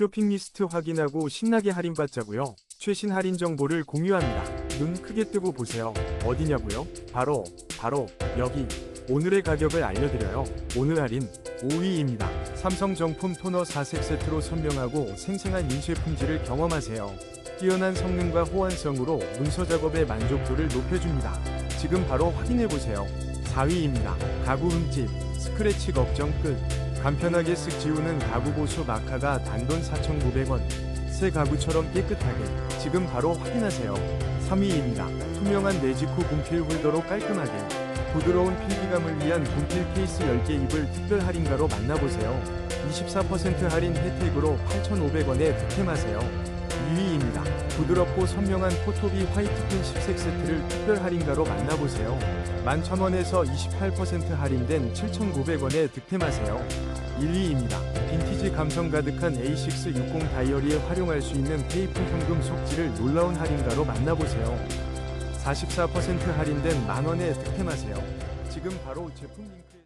쇼핑 리스트 확인하고 신나게 할인받자고요. 최신 할인 정보를 공유합니다. 눈 크게 뜨고 보세요. 어디냐고요? 바로 바로 여기. 오늘의 가격을 알려드려요. 오늘 할인 5위입니다. 삼성 정품 토너 4색 세트로 선명하고 생생한 인쇄 품질을 경험하세요. 뛰어난 성능과 호환성으로 문서 작업의 만족도를 높여줍니다. 지금 바로 확인해보세요. 4위입니다. 가구 흠집, 스크래치 걱정 끝. 간편하게 쓱 지우는 가구 보수 마카가 단돈 4,900원. 새 가구처럼 깨끗하게. 지금 바로 확인하세요. 3위입니다. 투명한 내지코 분필 홀더로 깔끔하게. 부드러운 필기감을 위한 분필 케이스 10개 입을 특별 할인가로 만나보세요. 24% 할인 혜택으로 8,500원에 득템하세요. 2위입니다. 부드럽고 선명한 포토비 화이트펜 10색 세트를 특별 할인가로 만나보세요. 11,000원에서 28% 할인된 7,900원에 득템하세요. 1위입니다. 빈티지 감성 가득한 A6 60 다이어리에 활용할 수 있는 테이프 현금 속지를 놀라운 할인가로 만나보세요. 44% 할인된 만원에 득템하세요. 지금 바로 제품 링크에